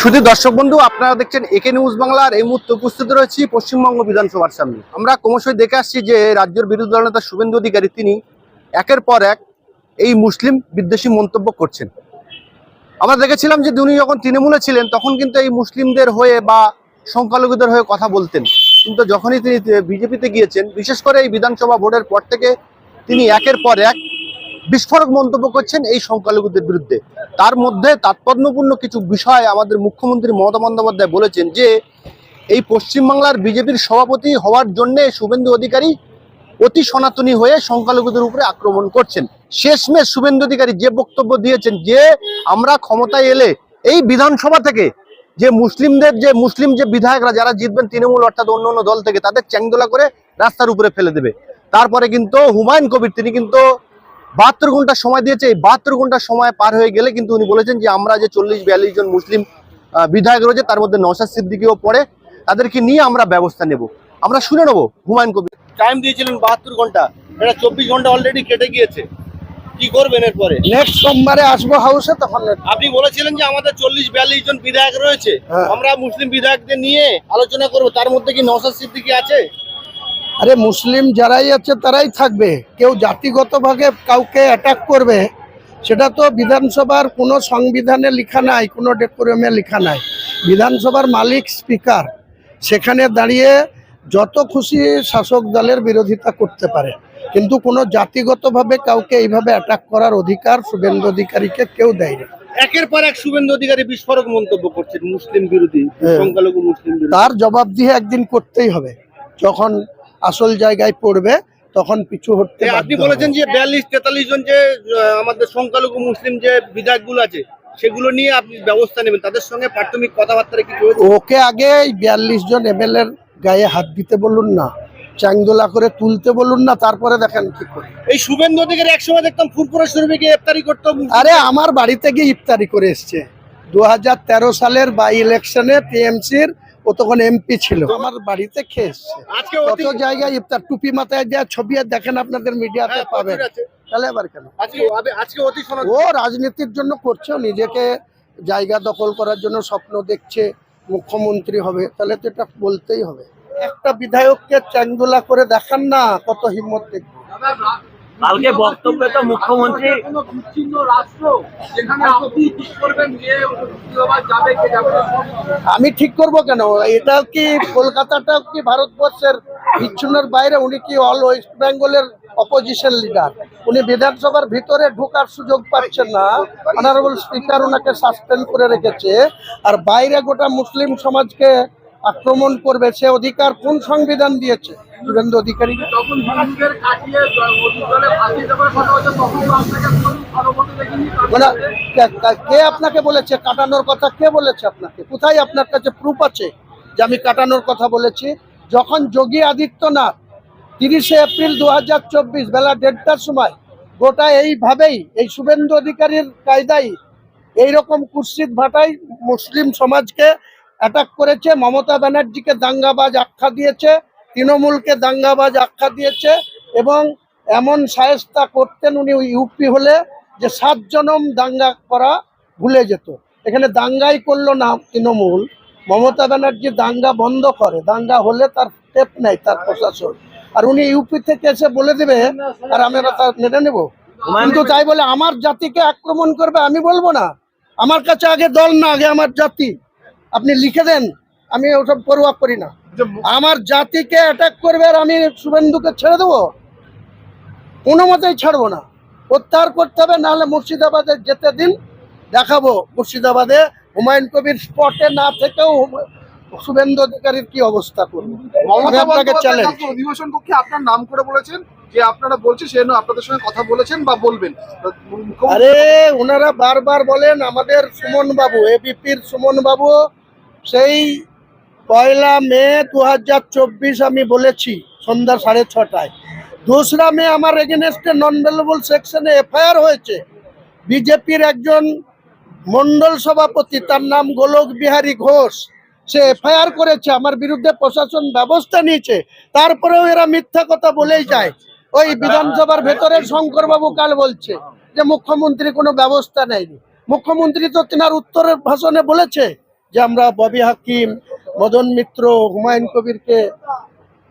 শুধু দর্শক বন্ধু, আপনারা দেখছেন একে নিউজ বাংলার এই মুহূর্তে উপস্থিত রয়েছি পশ্চিমবঙ্গ বিধানসভার সামনে। আমরা ক্রমশই দেখে আসছি যে রাজ্যের বিরোধী দল নেতা শুভেন্দু অধিকারী, তিনি একের পর এক এই মুসলিম বিদ্বেষী মন্তব্য করছেন। আমরা দেখেছিলাম যে উনি যখন তৃণমূলে ছিলেন, তখন কিন্তু এই মুসলিমদের হয়ে বা সংখ্যালঘুদের হয়ে কথা বলতেন। কিন্তু যখনই তিনি বিজেপিতে গিয়েছেন, বিশেষ করে এই বিধানসভা ভোটের পর থেকে তিনি একের পর এক বিস্ফোরক মন্তব্য করছেন এই সংখ্যালঘুদের বিরুদ্ধে। তার মধ্যে তাৎপর্যপূর্ণ কিছু বিষয় আমাদের মুখ্যমন্ত্রী মমতা বন্দ্যোপাধ্যায় বলেছেন যে, এই পশ্চিমবাংলার বিজেপির সভাপতি হওয়ার জন্যে শুভেন্দু অধিকারী অতি সনাতনী হয়ে সংখ্যালঘুদের উপরে আক্রমণ করছেন। শেষমেশ শুভেন্দু অধিকারী যে বক্তব্য দিয়েছেন যে, আমরা ক্ষমতায় এলে এই বিধানসভা থেকে যে মুসলিমদের যে মুসলিম যে বিধায়করা যারা জিতবেন তৃণমূল অর্থাৎ অন্য অন্য দল থেকে, তাদের চ্যাংদোলা করে রাস্তার উপরে ফেলে দেবে। তারপরে কিন্তু হুমায়ুন কবির, তিনি কিন্তু বাহাত্তর ঘণ্টা সময় দিয়েছে। এই বাহাত্তর ঘণ্টা সময় পার হয়ে গেলে কিন্তু উনি বলেছেন যে আমরা যে চল্লিশ বিয়াল্লিশ জন মুসলিম বিধায়ক রয়েছে তার মধ্যে নওশাদ সিদ্দিকিও পড়ে। তাদেরকে নিয়ে আমরা ব্যবস্থা নেব। আমরা শুনে নেব হুমায়ুন কবির। টাইম দিয়েছিলেন বাহাত্তর ঘণ্টা। এটা চব্বিশ ঘণ্টা অলরেডি কেটে গিয়েছে। কি করবেন এরপরে? নেক্সট সোমবারে আসব হাউসে তখন আপনি বলেছিলেন যে আমাদের চল্লিশ বিয়াল্লিশ জন বিধায়ক রয়েছে। হ্যাঁ। আমরা মুসলিম বিধায়কদের নিয়ে আলোচনা করব। তার মধ্যে কি নওশাদ সিদ্দিকি আছে? আরে মুসলিম যারাই আছে তারাই থাকবে। কেউ জাতিগতভাবে কাউকে অ্যাটাক করবে সেটা তো বিধানসভার কোনো সংবিধানে লেখা নাই কোনো ডেকোরিয়ামে লেখা নাই। বিধানসভার মালিক স্পিকার সেখানে দাঁড়িয়ে যত খুশি শাসক দলের বিরোধিতা করতে পারে। কিন্তু কোনো জাতিগতভাবে কাউকে এইভাবে অ্যাটাক করার অধিকার শুভেন্দু অধিকারীকে কেউ দেয়নি। একের পর এক শুভেন্দু অধিকারী বিস্ফোরক মন্তব্য করছেন মুসলিম বিরোধী হ্যাঁ। সংখ্যালঘু মুসলিম বিরোধী। তার জবাব দিয়ে একদিন করতেই হবে। যখন আসল জায়গায় পড়বে তখন পিছু হটতে আপনি বলেছেন যে বিয়াল্লিশ তেতাল্লিশ জন যে আমাদের সংখ্যালঘু মুসলিম যে বিধায়কগুলো আছে সেগুলো নিয়ে আপনি ব্যবস্থা নেবেন। তাদের সঙ্গে প্রাথমিক কথাবার্তা কি ওকে আগে বিয়াল্লিশ জন এমএলএ গায়ে হাত দিতে বলুন না চাংদোলা করে তুলতে বলুন না তারপরে দেখেন কি করে। এই শুভেন্দু অধিকারী একসময় দেখতাম ফুরপুরা শরীফে গিয়ে ইফতারি করতো। আরে আমার বাড়িতে গিয়ে ইফতারি করে এসছে দু হাজার তেরো সালের বাই ইলেকশনে টিএমসির ও তখন এমপি ছিল? আমার বাড়িতে খেয়ে এসছে। কত জায়গায় ইফতার টুপি মাথায় দেওয়া ছবি আর দেখেন আপনাদের মিডিয়াতে হ্যাঁ, পাবেন। তাহলে আবার কেন? ও রাজনীতির জন্য করছে নিজেকে জায়গা দখল করার জন্য স্বপ্ন দেখছে মুখ্যমন্ত্রী হবে তাহলে তো এটা বলতেই হবে। একটা বিধায়ককে চ্যাংদোলা করে দেখান না কত হিম্মত দেখবে। কালকে বক্তব্যে তো মুখ্যমন্ত্রী। আমি ঠিক করব কেন? এটা কি কলকাতাটা কি ভারতবর্ষের বিচ্ছিন্নর বাইরে? উনি কি অল ওয়েস্ট বেঙ্গলের অপোজিশন লিডার উনি বিধানসভার ভিতরে ঢোকার সুযোগ পাচ্ছেন না। অনারেবল স্পিকার ওনাকে সাসপেন্ড করে রেখেছে। আর বাইরে গোটা মুসলিম সমাজকে আক্রমণ করবে সে অধিকার কোন সংবিধান দিয়েছে? শুভেন্দু অধিকারী মানে কে আপনাকে বলেছে? কাটানোর কথা কে বলেছে আপনাকে? কোথায় আপনার কাছে প্রুফ আছে যে আমি কাটানোর কথা বলেছি? যখন যোগী আদিত্যনাথ তিরিশে এপ্রিল দু হাজার চব্বিশ বেলা দেড়টার সময় গোটা এইভাবেই এই শুভেন্দু অধিকারীর কায়দায় এইরকম কুৎসিত ভাটাই মুসলিম সমাজকে অ্যাটাক করেছে, মমতা ব্যানার্জিকে দাঙ্গাবাজ আখ্যা দিয়েছে, তৃণমূলকে দাঙ্গাবাজ আখ্যা দিয়েছে এবং এমন সায়স্তা করতেন উনি ইউপি হলে যে সাত জনম দাঙ্গা করা ভুলে যেত। এখানে দাঙ্গাই করল না তৃণমূল। মমতা ব্যানার্জি দাঙ্গা বন্ধ করে, দাঙ্গা হলে তার স্টেপ নেয় তার প্রশাসন। আর উনি ইউপি থেকে এসে বলে দেবে, আর আমরা তা মেনে নেব। কিন্তু তাই বলে, আমার জাতিকে আক্রমণ করবে, আমি বলব না। আমার কাছে আগে দল না, আগে আমার জাতি। আপনি লিখে দেন আমি ওসব পরোয়া করি না। আমার জাতিকে অ্যাটাক করবে আর আমি শুভেন্দুকে ছেড়ে দেবো? কোনো মতেই ছাড়বো না। প্রত্যাহার করতে হবে নাহলে মুর্শিদাবাদে যেতে দিন দেখাবো মুর্শিদাবাদে হুমায়ুন কবির স্পটে না থেকেও শুভেন্দু অধিকারীর কি অবস্থা করব? আমি আপনাকে চ্যালেঞ্জ অধিবেশন কক্ষে আপনার নাম করে বলেছেন যে আপনারা বলছে সে আপনাদের সঙ্গে কথা বলেছেন বা বলবেন। আরে ওনারা বারবার বলেন আমাদের সুমন বাবু এবিপির সুমন বাবু সেই পয়লা মে দু হাজার চব্বিশ আমি বলেছি, সন্ধ্যা সাড়ে ছটায়। দোসরা মে আমার এগেনস্টে নন ভেলেবল সেকশনে এফআইআর হয়েছে। বিজেপির একজন মন্ডল সভাপতি, তার নাম গোলক বিহারী ঘোষ, সে এফআইআর করেছে, আমার বিরুদ্ধে প্রশাসন ব্যবস্থা নিয়েছে। তারপরেও এরা মিথ্যা কথা বলেই যায়। ওই বিধানসভার ভেতরে শঙ্করবাবু কাল বলছে যে, মুখ্যমন্ত্রী কোনো ব্যবস্থা নেয়নি। মুখ্যমন্ত্রী তো তেনার উত্তরের ভাষণে বলেছে। যে আমরা ববি হাকিম, মদন মিত্র, হুমায়ুন কবিরকে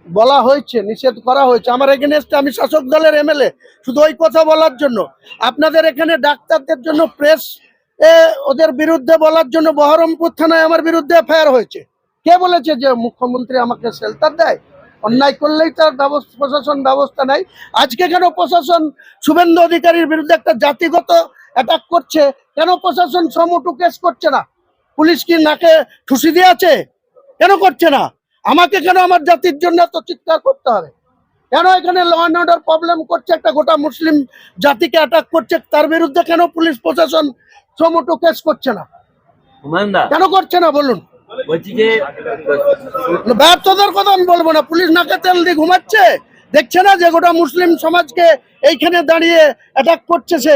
বলা হয়েছে, নিষেধ করা হয়েছে। আমার এগেনস্টে আমি শাসক দলের এমএলএ, শুধু ওই কথা বলার জন্য। আপনাদের এখানে ডাক্তারদের জন্য প্রেস ওদের বিরুদ্ধে বলার জন্য বহরমপুর থানায় আমার বিরুদ্ধে এফআইআর হয়েছে। কে বলেছে যে মুখ্যমন্ত্রী আমাকে শেল্টার দেয়? অন্যায় করলেই তার ব্যবস্থা, প্রশাসন ব্যবস্থা নাই আজকে কেন প্রশাসন শুভেন্দু অধিকারীর বিরুদ্ধে একটা জাতিগত অ্যাটাক করছে? কেন প্রশাসন সমটু কেস করছে না? পুলিশ কি নাকে ঠুসি দিয়ে আছে কেন করছে না? আমাকে কেন আমার জাতির জন্য এত চিৎকার করতে হবে? কেন এখানে ল অ্যান্ড অর্ডার প্রবলেম করছে? একটা গোটা মুসলিম জাতিকে অ্যাটাক করছে? তার বিরুদ্ধে কেন পুলিশ প্রশাসন সমটু কেস করছে না? কেন করছে না? বলুন। ব্যর্থতার কথা আমি বলব না। পুলিশ নাকে তেল দিয়ে ঘুমাচ্ছে। দেখছে না যে গোটা মুসলিম সমাজকে এইখানে দাঁড়িয়ে অ্যাটাক করছে সে?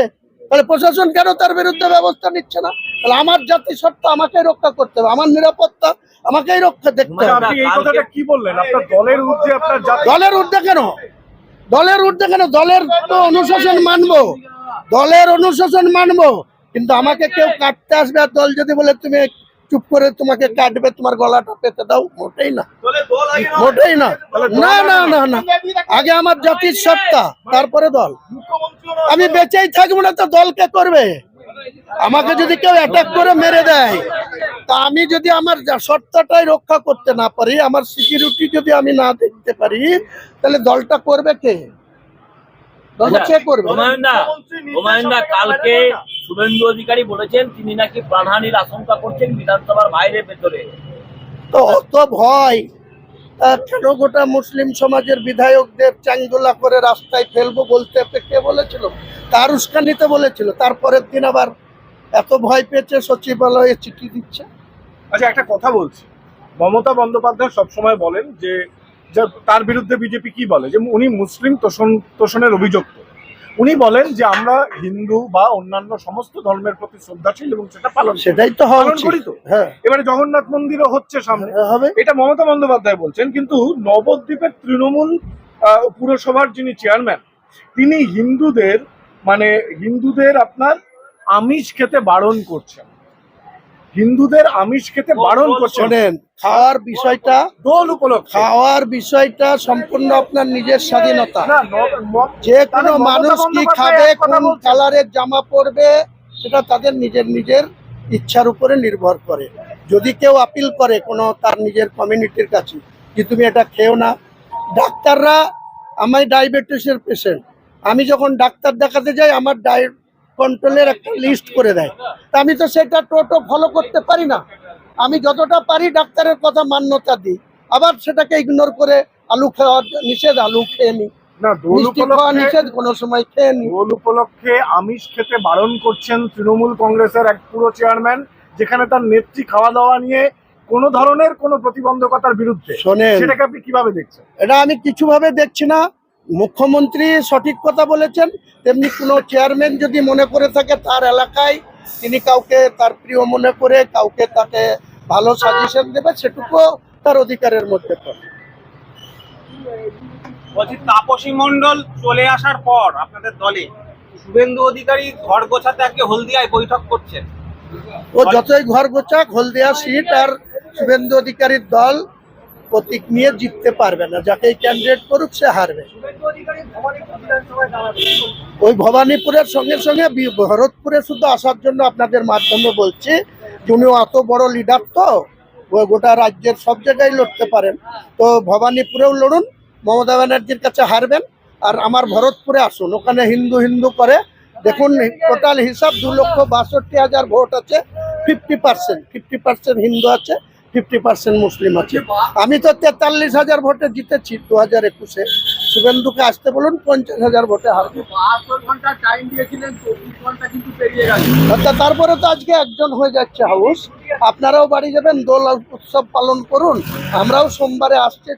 তাহলে প্রশাসন কেন তার বিরুদ্ধে ব্যবস্থা নিচ্ছে না? তাহলে আমার জাতি সত্তা আমাকে রক্ষা করতে হবে আমার নিরাপত্তা আমাকেই রক্ষা দেখতে হবে। আপনি এই কথাটা কি বললেন? আপনার দলের ঊর্ধ্বে আপনার দলের ঊর্ধ্বে কেন? দলের ঊর্ধ্বে কেন? দলের তো অনুশাসন মানবো দলের অনুশাসন মানবো কিন্তু আমাকে কেউ কাটতে আসবে আর দল যদি বলে তুমি চুপ করে তোমাকে কাটবে তোমার গলাটা পেতে দাও মোটেই না। মোটেই না। না না না না। আগে আমার জাতির সত্তা তারপরে দল। আমি বেঁচেই থাকব না তো দলকে করবে? আমাকে যদি কেউ অ্যাটাক করে মেরে দেয় তা আমি যদি আমার সত্তাটাই রক্ষা করতে না পারি আমার সিকিউরিটি যদি আমি না দেখতে পারি তাহলে দলটা করবে কে? কালকে শুভেন্দু অধিকারী বলেছেন তিনি নাকি প্রাণহানির আশঙ্কা করছেন বিধানসভার বাইরে ভেতরে। তো অত ভয় কেন গোটা মুসলিম সমাজের বিধায়কদের চাঙ্গুলা করে রাস্তায় ফেলব বলতে কে বলেছিল? তার উস্কানিতে বলেছিল। তারপরের দিন আবার এত ভয় পেয়েছে, সচিবালয়ে চিঠি দিচ্ছে। আচ্ছা একটা কথা বলছি। মমতা বন্দ্যোপাধ্যায় সবসময় বলেন যে যে তার বিরুদ্ধে বিজেপি কি বলে? যে উনি মুসলিম তোষণ তোষণের অভিযুক্ত। উনি বলেন যে আমরা হিন্দু বা অন্যান্য সমস্ত ধর্মের প্রতি শ্রদ্ধাশীল এবং সেটা পালন সেটাই তো পালন করি তো। হ্যাঁ। এবারে জগন্নাথ মন্দিরও হচ্ছে সামনে। হবে। এটা মমতা বন্দ্যোপাধ্যায় বলছেন কিন্তু নবদ্বীপের তৃণমূল পুরসভার যিনি চেয়ারম্যান তিনি হিন্দুদের মানে হিন্দুদের আপনার আমিষ খেতে বারণ করছেন। হিন্দুদের আমিষ খেতে বারণ করছেন। খাওয়ার বিষয়টা দোল উপলক্ষে। খাওয়ার বিষয়টা সম্পূর্ণ আপনার নিজের স্বাধীনতা। যে কোনো মানুষ কি খাবে কোন কালারের জামা পরবে সেটা তাদের নিজের নিজের ইচ্ছার উপরে নির্ভর করে। যদি কেউ আপিল করে কোনো তার নিজের কমিউনিটির কাছে যে তুমি এটা খেও না। ডাক্তাররা আমি ডায়াবেটিসের পেশেন্ট আমি যখন ডাক্তার দেখাতে যাই আমার ডায় কন্ট্রোলের একটা লিস্ট করে দেয়। তা আমি তো সেটা টোটো ফলো করতে পারি না। আমি যতটা পারি ডাক্তারের কথা মান্যতা দিই। আবার সেটাকে ইগনোর করে আলু খাওয়া নিষেধ আলু খেয়ে নিই উপলক্ষে নিষেধ কোনো সময় খেয়ে নি। দোল উপলক্ষে আমিষ খেতে বারণ করছেন তৃণমূল কংগ্রেসের এক পুরো চেয়ারম্যান যেখানে তার নেত্রী খাওয়া দাওয়া নিয়ে কোনো ধরনের কোনো প্রতিবন্ধকতার বিরুদ্ধে। সেটাকে আপনি কীভাবে দেখছেন? এটা আমি কিছুভাবে দেখছি না। মুখ্যমন্ত্রী সঠিক কথা বলেছেন তেমনি কোনো চেয়ারম্যান যদি মনে করে থাকে তার এলাকায় তিনি কাউকে তার প্রিয় মনে করে কাউকে তাকে ভালো সাজেশন দেবে সেটুকু তার অধিকারের মধ্যে পড়ে। বলছি তাপসী মন্ডল চলে আসার পর আপনাদের দলে শুভেন্দু অধিকারী ঘর গোছাতে আজকে হলদিয়ায় বৈঠক করছেন। ও যতই ঘর গোচাক হলদিয়া সিট আর শুভেন্দু অধিকারীর দল প্রতীক নিয়ে জিততে পারবে না, যাকে ক্যান্ডিডেট করুক সে হারবে। ওই ভবানীপুরের সঙ্গে সঙ্গে ভরতপুরে শুধু আসার জন্য আপনাদের মাধ্যমে বলছি যে উনি অত বড় লিডার তো গোটা রাজ্যের সব জায়গায় লড়তে পারেন। তো ভবানীপুরেও লড়ুন, মমতা ব্যানার্জির কাছে হারবেন, আর আমার ভরতপুরে আসুন, ওখানে হিন্দু হিন্দু করে। দেখুন টোটাল হিসাব দু লক্ষ বাষট্টি হাজার ভোট আছে fifty percent fifty percent Hindu আছে। ফিফটি পার্সেন্ট মুসলিম আছে। আমি তো তেতাল্লিশ হাজার ভোটে জিতেছি, দু হাজার একুশে। শুভেন্দুকে আসতে বলুন, পঞ্চাশ হাজার ভোটে হারবে। তারপরে তো আজকে একজন হয়ে যাচ্ছে হাউস। আপনারাও বাড়ি যাবেন, দোল উৎসব পালন করুন। আমরাও সোমবারে আসছে